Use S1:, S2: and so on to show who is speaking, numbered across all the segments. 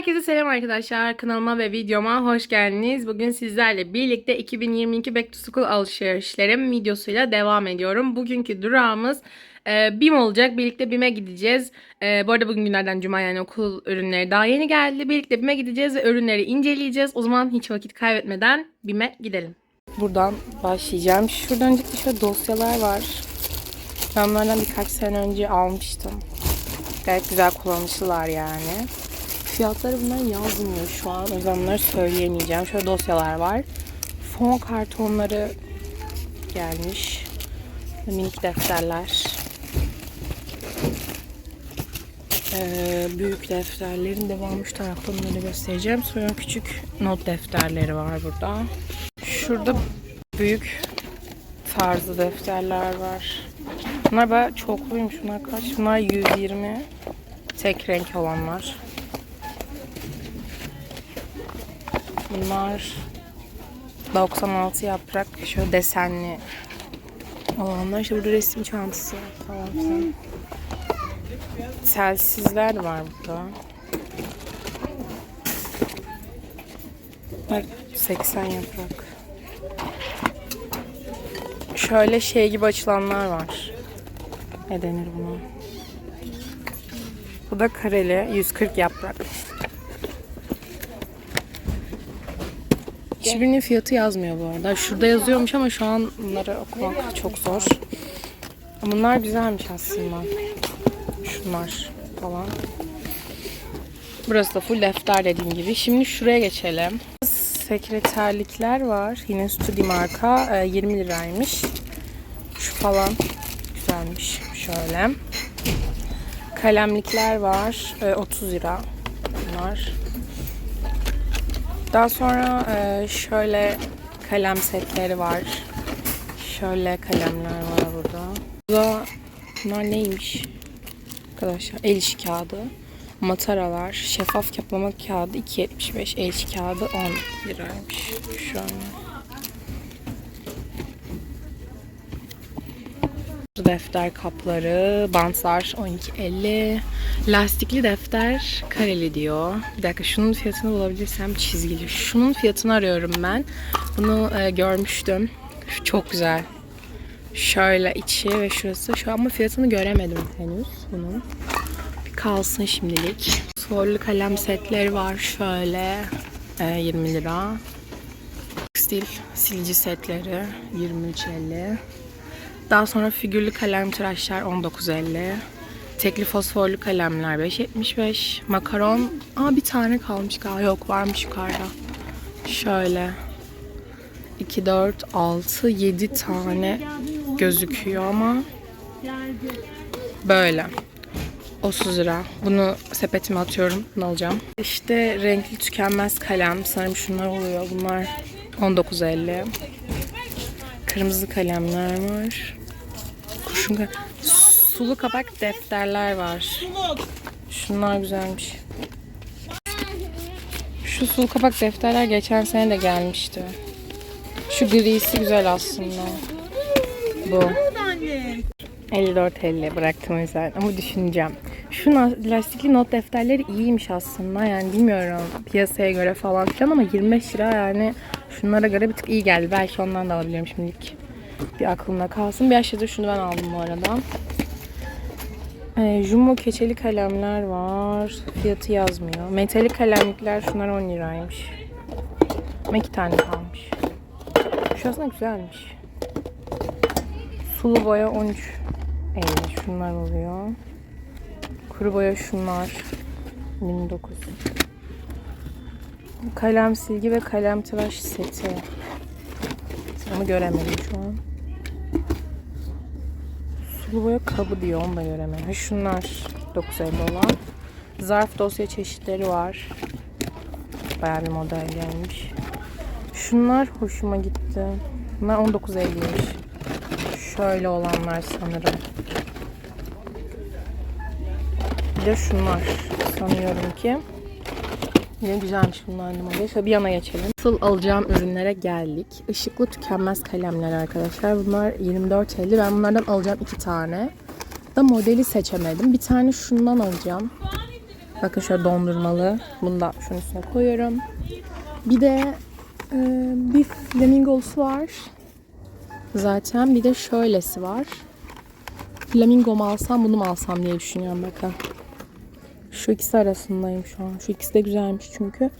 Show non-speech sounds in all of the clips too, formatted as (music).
S1: Herkese selam arkadaşlar. Kanalıma ve videoma hoş geldiniz. Bugün sizlerle birlikte 2022 Back to School alışverişlerim videosuyla devam ediyorum. Bugünkü durağımız e, BİM olacak. Birlikte BİM'e gideceğiz. E, bu arada bugün günlerden cuma yani okul ürünleri daha yeni geldi. Birlikte BİM'e gideceğiz ve ürünleri inceleyeceğiz. O zaman hiç vakit kaybetmeden BİM'e gidelim. Buradan başlayacağım. Şuradan öncelikle şöyle dosyalar var. Ben bunlardan birkaç sene önce almıştım. Gayet güzel kullanışlılar yani. Fiyatları bunlar yazmıyor şu an. O söyleyemeyeceğim. Şöyle dosyalar var. Fon kartonları gelmiş. Minik defterler. Ee, büyük defterlerin tarafta bunları göstereceğim. Sonra küçük not defterleri var burada. Şurada büyük tarzı defterler var. Bunlar bayağı çokluymuş. Bunlar kaç? Bunlar 120. Tek renk olanlar. Bunlar 96 yaprak şöyle desenli olanlar. İşte burada resim çantası falan filan. Telsizler var burada. Bunlar 80 yaprak. Şöyle şey gibi açılanlar var. Ne denir buna? Bu da kareli 140 yaprak. Hiçbirinin fiyatı yazmıyor bu arada. Şurada yazıyormuş ama şu an bunları okumak çok zor. Bunlar güzelmiş aslında. Şunlar falan. Burası da full defter dediğim gibi. Şimdi şuraya geçelim. Sekreterlikler var. Yine Studi marka. e, 20 liraymış. Şu falan güzelmiş. Şöyle. Kalemlikler var. e, 30 lira. Bunlar. Daha sonra e, şöyle kalem setleri var. Şöyle kalemler var burada. Burada bunlar neymiş? Arkadaşlar el işi kağıdı. Mataralar, şeffaf kaplama kağıdı 2.75, el işi kağıdı 10 liraymış şu an. Defter kapları, bantlar 12.50. Lastikli defter kareli diyor. Bir dakika şunun fiyatını bulabilirsem çizgili. Şunun fiyatını arıyorum ben. Bunu e, görmüştüm. Şu çok güzel. Şöyle içi ve şurası. Şu ama fiyatını göremedim henüz bunun. Bir kalsın şimdilik. Sorlu kalem setleri var şöyle. E, 20 lira. Stil silici setleri 23.50. Daha sonra figürlü kalem tıraşlar 19.50. Tekli fosforlu kalemler 5.75. Makaron. Aa bir tane kalmış galiba. Yok varmış yukarıda. Şöyle. 2, 4, 6, 7 tane gözüküyor ama böyle. 30 lira. Bunu sepetime atıyorum. Bunu alacağım. İşte renkli tükenmez kalem. Sanırım şunlar oluyor. Bunlar 19.50. Kırmızı kalemler var. Kurşun Sulu kapak defterler var. Şunlar güzelmiş. Şu sulu kapak defterler geçen sene de gelmişti. Şu grisi güzel aslında. Bu. 54.50 bıraktım o ama düşüneceğim. Şu lastikli not defterleri iyiymiş aslında yani bilmiyorum piyasaya göre falan filan ama 25 lira yani şunlara göre bir tık iyi geldi. Belki ondan da alabilirim şimdilik. Bir aklımda kalsın. Bir aşağıda şunu ben aldım bu arada. Ee, Jumbo keçeli kalemler var. Fiyatı yazmıyor. Metalik kalemlikler şunlar 10 liraymış. Ama iki tane kalmış. Şu aslında güzelmiş. Sulu boya 13 50 şunlar oluyor. Kuru boya şunlar 29. Kalem silgi ve kalem tıraş seti. Onu göremedim şu an. Sulu boya kabı diyor onu da. Ha, şunlar 950 olan. Zarf dosya çeşitleri var. Bayağı bir model gelmiş. Şunlar hoşuma gitti. Bunlar 19.50'ymiş. Şöyle olanlar sanırım. Bir de şunlar sanıyorum ki. Yine güzelmiş bunlar model. Şöyle bir yana geçelim. Asıl alacağım ürünlere geldik. Işıklı tükenmez kalemler arkadaşlar. Bunlar 24.50. Ben bunlardan alacağım iki tane. Da modeli seçemedim. Bir tane şundan alacağım. Bakın şöyle dondurmalı. Bunu da şunun üstüne koyuyorum. Bir de e, bir flamingolusu var. Zaten bir de şöylesi var. Flamingo mu alsam bunu mu alsam diye düşünüyorum bakın. Şu ikisi arasındayım şu an. Şu ikisi de güzelmiş çünkü.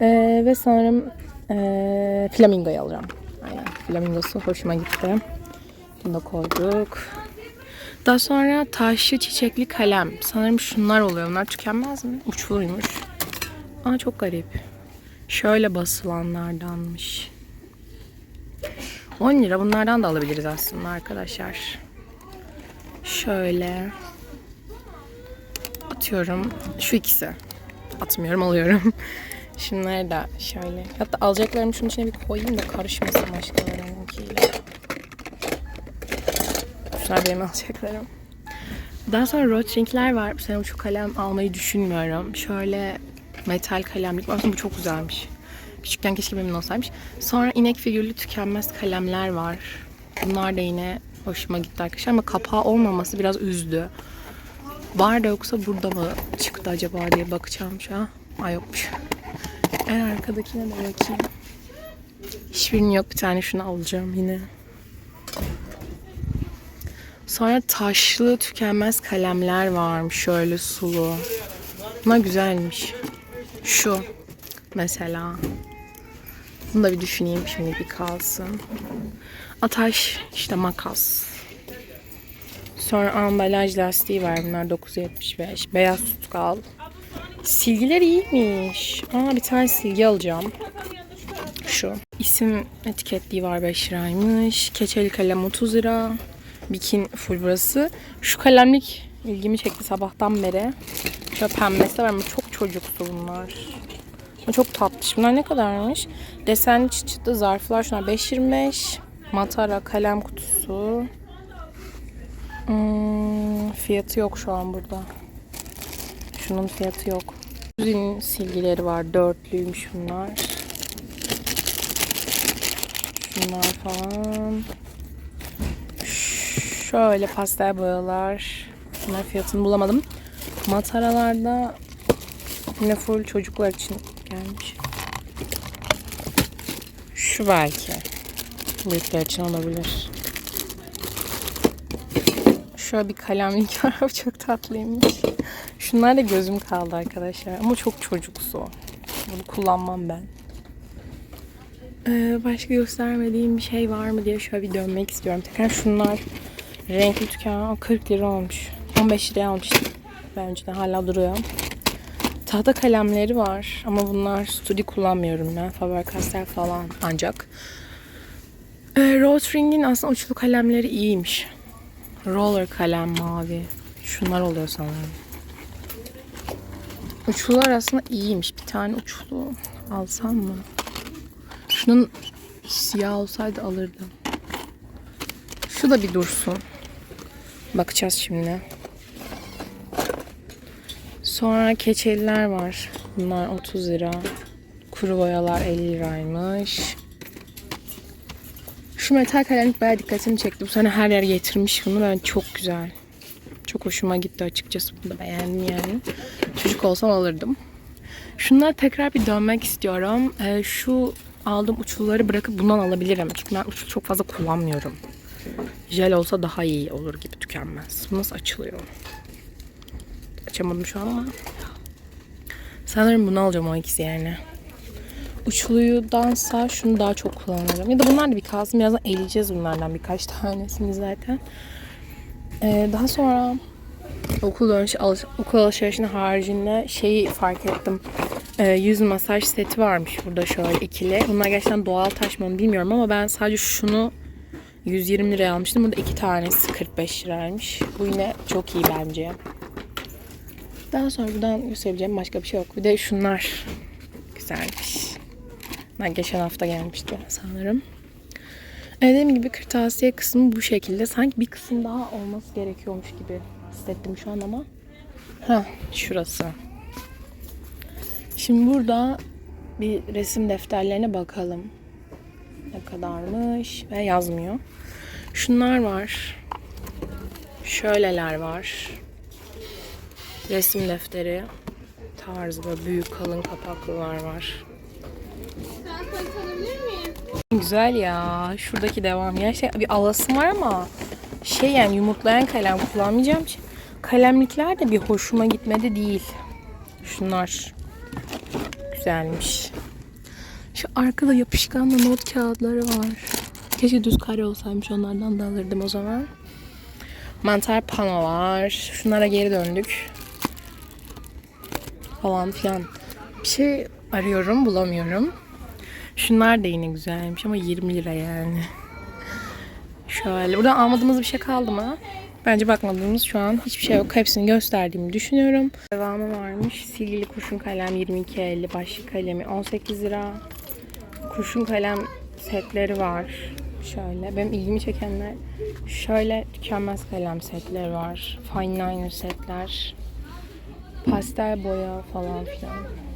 S1: Ee, ve sanırım ee, flamingoyu alacağım. Aynen. Flamingosu hoşuma gitti. Bunu da koyduk. Daha sonra taşlı çiçekli kalem. Sanırım şunlar oluyor. Bunlar tükenmez mi? Uçluymuş. Aa çok garip. Şöyle basılanlardanmış. 10 lira bunlardan da alabiliriz aslında arkadaşlar. Şöyle atıyorum. Şu ikisi. Atmıyorum alıyorum. (laughs) Şunları da şöyle. Hatta alacaklarımı şunun içine bir koyayım da karışmasın başkalarınınkiyle. Şunlar benim alacaklarım. Daha sonra Rotring'ler var. Bu sene uçuk kalem almayı düşünmüyorum. Şöyle metal kalemlik. Aslında bu çok güzelmiş. Küçükken keşke benim olsaymış. Sonra inek figürlü tükenmez kalemler var. Bunlar da yine hoşuma gitti arkadaşlar ama kapağı olmaması biraz üzdü. Var da yoksa burada mı çıktı acaba diye bakacağım şu an. Ay yokmuş. En arkadakine de bakayım. Hiçbirinin yok. Bir tane şunu alacağım yine. Sonra taşlı tükenmez kalemler varmış. Şöyle sulu. Bunlar güzelmiş. Şu mesela. Bunu da bir düşüneyim şimdi bir kalsın. Ataş işte makas. Sonra ambalaj lastiği var. Bunlar 9.75. Beyaz tutkal. Silgiler iyiymiş. Aa bir tane silgi alacağım. Şu. İsim etiketliği var 5 liraymış. Keçeli kalem 30 lira. Bikin full burası. Şu kalemlik ilgimi çekti sabahtan beri. Şöyle pembesi var ama çok çocuksu bunlar. Ama Çok tatlış. Bunlar ne kadarmış? Desenli çıt çıtlı zarflar. Şunlar 5.25. Matara kalem kutusu. Hmm, fiyatı yok şu an burada. Şunun fiyatı yok. Zin silgileri var. Dörtlüymüş bunlar. Şunlar falan. Şöyle pastel boyalar. Bunlar fiyatını bulamadım. Mataralarda yine full çocuklar için gelmiş. Şu belki. Büyükler için olabilir. Şöyle bir kalemlik var. (laughs) Çok tatlıymış. Şunlar da gözüm kaldı arkadaşlar. Ama çok çocuksu. Bunu kullanmam ben. Ee, başka göstermediğim bir şey var mı diye şöyle bir dönmek istiyorum. Tekrar şunlar renkli tüken 40 lira olmuş. 15 liraya almıştım. Ben önceden hala duruyor. Tahta kalemleri var ama bunlar studi kullanmıyorum ben. Faber-Castell falan ancak. Ee, Rotring'in aslında uçlu kalemleri iyiymiş. Roller kalem mavi. Şunlar oluyor sanırım. Uçlular aslında iyiymiş. Bir tane uçlu alsam mı? Şunun siyah olsaydı alırdım. Şu da bir dursun. Bakacağız şimdi. Sonra keçeliler var. Bunlar 30 lira. Kuru boyalar 50 liraymış. Şu metal kalemlik bayağı dikkatimi çekti. Bu sene her yer getirmiş bunu. Ben çok güzel. Çok hoşuma gitti açıkçası. Bunu da beğendim yani. Çocuk olsam alırdım. Şunlara tekrar bir dönmek istiyorum. Ee, şu aldığım uçluları bırakıp bundan alabilirim. Çünkü ben uçlu çok fazla kullanmıyorum. Jel olsa daha iyi olur gibi tükenmez. Bu nasıl açılıyor? Açamadım şu an ama. Sanırım bunu alacağım o ikisi yani. Uçluyudansa şunu daha çok kullanırım. Ya da bunlar da bir kalsın. Birazdan eleyeceğiz bunlardan birkaç tanesini zaten. Ee, daha sonra okul dönüş, alış, okul alışverişinin haricinde şeyi fark ettim. Ee, yüz masaj seti varmış burada şöyle ikili. Bunlar gerçekten doğal taş mı bilmiyorum ama ben sadece şunu 120 liraya almıştım. Burada iki tanesi 45 liraymış. Bu yine çok iyi bence. Daha sonra buradan gösterebileceğim başka bir şey yok. Bir de şunlar güzelmiş. Bunlar geçen hafta gelmişti sanırım. Dediğim gibi kırtasiye kısmı bu şekilde. Sanki bir kısım daha olması gerekiyormuş gibi hissettim şu an ama. Ha, şurası. Şimdi burada bir resim defterlerine bakalım. Ne kadarmış ve yazmıyor. Şunlar var. Şöyleler var. Resim defteri. tarzı büyük kalın kapaklılar var. Güzel ya. Şuradaki devam. Ya şey bir alasım var ama şey yani yumurtlayan kalem kullanmayacağım için kalemlikler de bir hoşuma gitmedi değil. Şunlar güzelmiş. Şu arkada yapışkanlı not kağıtları var. Keşke düz kare olsaymış onlardan da alırdım o zaman. Mantar pano var. Şunlara geri döndük. Falan filan. Bir şey arıyorum bulamıyorum. Şunlar da yine güzelmiş ama 20 lira yani. Şöyle. Buradan almadığımız bir şey kaldı mı? Bence bakmadığımız şu an hiçbir şey yok. Hepsini gösterdiğimi düşünüyorum. Devamı varmış. Silgili kurşun kalem 22.50. Başlık kalemi 18 lira. Kurşun kalem setleri var. Şöyle. Benim ilgimi çekenler şöyle tükenmez kalem setleri var. Fine liner setler. Pastel boya falan filan.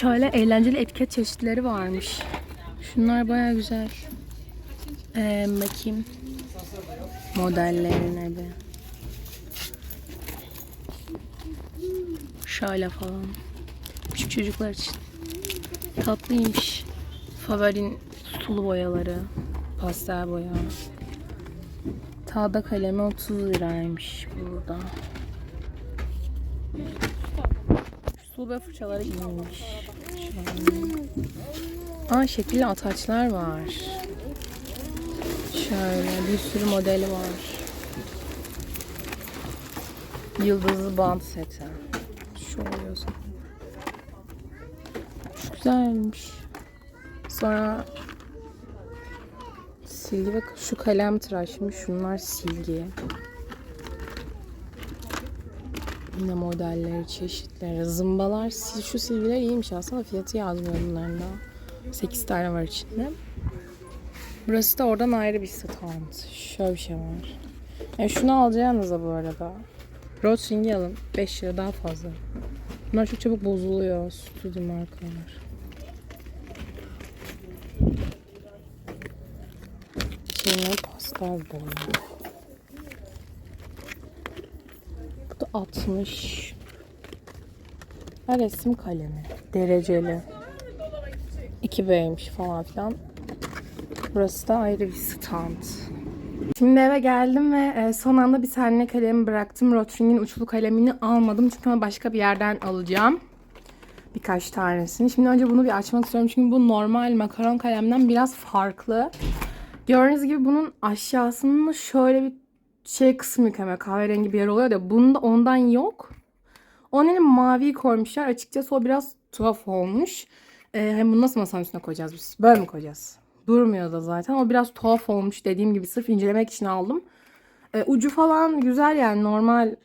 S1: Şöyle eğlenceli etiket çeşitleri varmış. Şunlar baya güzel. Ee, bakayım. Modellerine bir. Şöyle falan. Küçük çocuklar için. Tatlıymış. Favorin sulu boyaları. Pastel boya. Tağda kalemi 30 liraymış burada. Sulu boya fırçaları. Şöyle. Aa şekilli ataçlar var. Şöyle bir sürü modeli var. Yıldızlı bant seti. Şu oluyorsa. Şu güzelmiş. Sonra silgi ve şu kalem tıraşmış. Şunlar silgi. Yine modelleri, çeşitleri, zımbalar. Şu silgiler iyiymiş aslında fiyatı yazmıyor bunların da. 8 tane var içinde. Burası da oradan ayrı bir stand. Şöyle bir şey var. Yani şunu alacağınız da bu arada. Rotring'i alın. 5 lira daha fazla. Bunlar çok çabuk bozuluyor. Stüdyo markalar. Şimdi pastel boya. Bu da 60. Ha, resim kalemi. Dereceli. 2B'ymiş falan filan. Burası da ayrı bir stand. Şimdi eve geldim ve e, son anda bir tane kalemi bıraktım. Rotring'in uçlu kalemini almadım çünkü onu başka bir yerden alacağım. Birkaç tanesini. Şimdi önce bunu bir açmak istiyorum çünkü bu normal makaron kalemden biraz farklı. Gördüğünüz gibi bunun aşağısında şöyle bir şey kısmı hemen kahverengi bir yer oluyor da bunda ondan yok. Onun yerine mavi koymuşlar. Açıkçası o biraz tuhaf olmuş. Ee, hem bunu nasıl masanın üstüne koyacağız biz? Böyle mi koyacağız? Durmuyor da zaten. O biraz tuhaf olmuş dediğim gibi sırf incelemek için aldım. Ee, ucu falan güzel yani normal.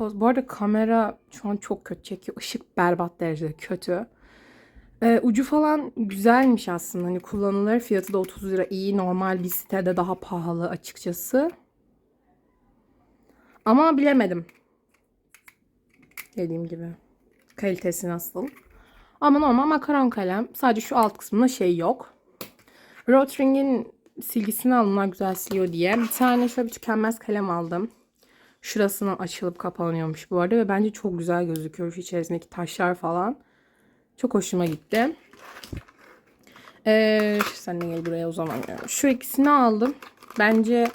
S1: Bu arada kamera şu an çok kötü çekiyor. Işık berbat derecede kötü. Ee, ucu falan güzelmiş aslında. Hani kullanılır. Fiyatı da 30 lira iyi. Normal bir sitede daha pahalı açıkçası. Ama bilemedim. Dediğim gibi. Kalitesi nasıl? Ama normal makaron kalem. Sadece şu alt kısmında şey yok. Rotring'in silgisini alın. Onlar güzel siliyor diye. Bir tane şöyle bir tükenmez kalem aldım. Şurasına açılıp kapanıyormuş bu arada. Ve bence çok güzel gözüküyor. Şu içerisindeki taşlar falan. Çok hoşuma gitti. Ee, sen de gel buraya o zaman. Şu ikisini aldım. Bence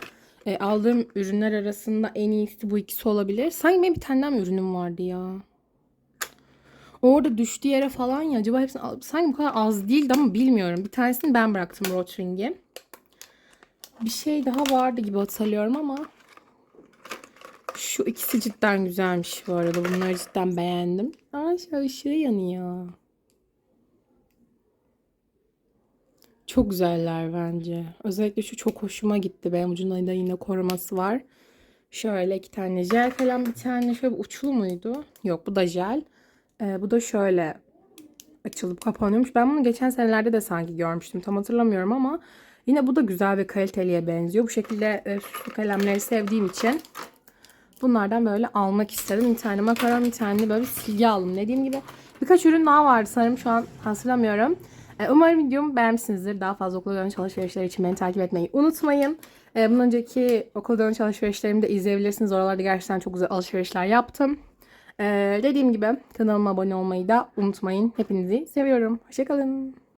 S1: e, aldığım ürünler arasında en iyisi bu ikisi olabilir. Sanki benim bir tane mı ürünüm vardı ya? Orada düştüğü yere falan ya. Acaba hepsini al- sanki bu kadar az değildi ama bilmiyorum. Bir tanesini ben bıraktım Rotring'i. Bir şey daha vardı gibi hatırlıyorum ama şu ikisi cidden güzelmiş bu arada. Bunları cidden beğendim. Aa şu ışığı yanıyor. Çok güzeller bence. Özellikle şu çok hoşuma gitti. Benim ucunda da yine koruması var. Şöyle iki tane jel kalem bir tane şöyle uçlu muydu? Yok bu da jel. Ee, bu da şöyle açılıp kapanıyormuş. Ben bunu geçen senelerde de sanki görmüştüm. Tam hatırlamıyorum ama yine bu da güzel ve kaliteliye benziyor. Bu şekilde e, süslü kalemleri sevdiğim için bunlardan böyle almak istedim. Bir tane makaron, bir tane böyle bir silgi aldım. Dediğim gibi birkaç ürün daha vardı sanırım. Şu an hatırlamıyorum. E, Umarım videomu beğenmişsinizdir. Daha fazla okula dönüş alışverişleri için beni takip etmeyi unutmayın. Ee, bundan önceki okul dönüş alışverişlerimi de izleyebilirsiniz. Oralarda gerçekten çok güzel alışverişler yaptım. Ee, dediğim gibi kanalıma abone olmayı da unutmayın. Hepinizi seviyorum. Hoşçakalın.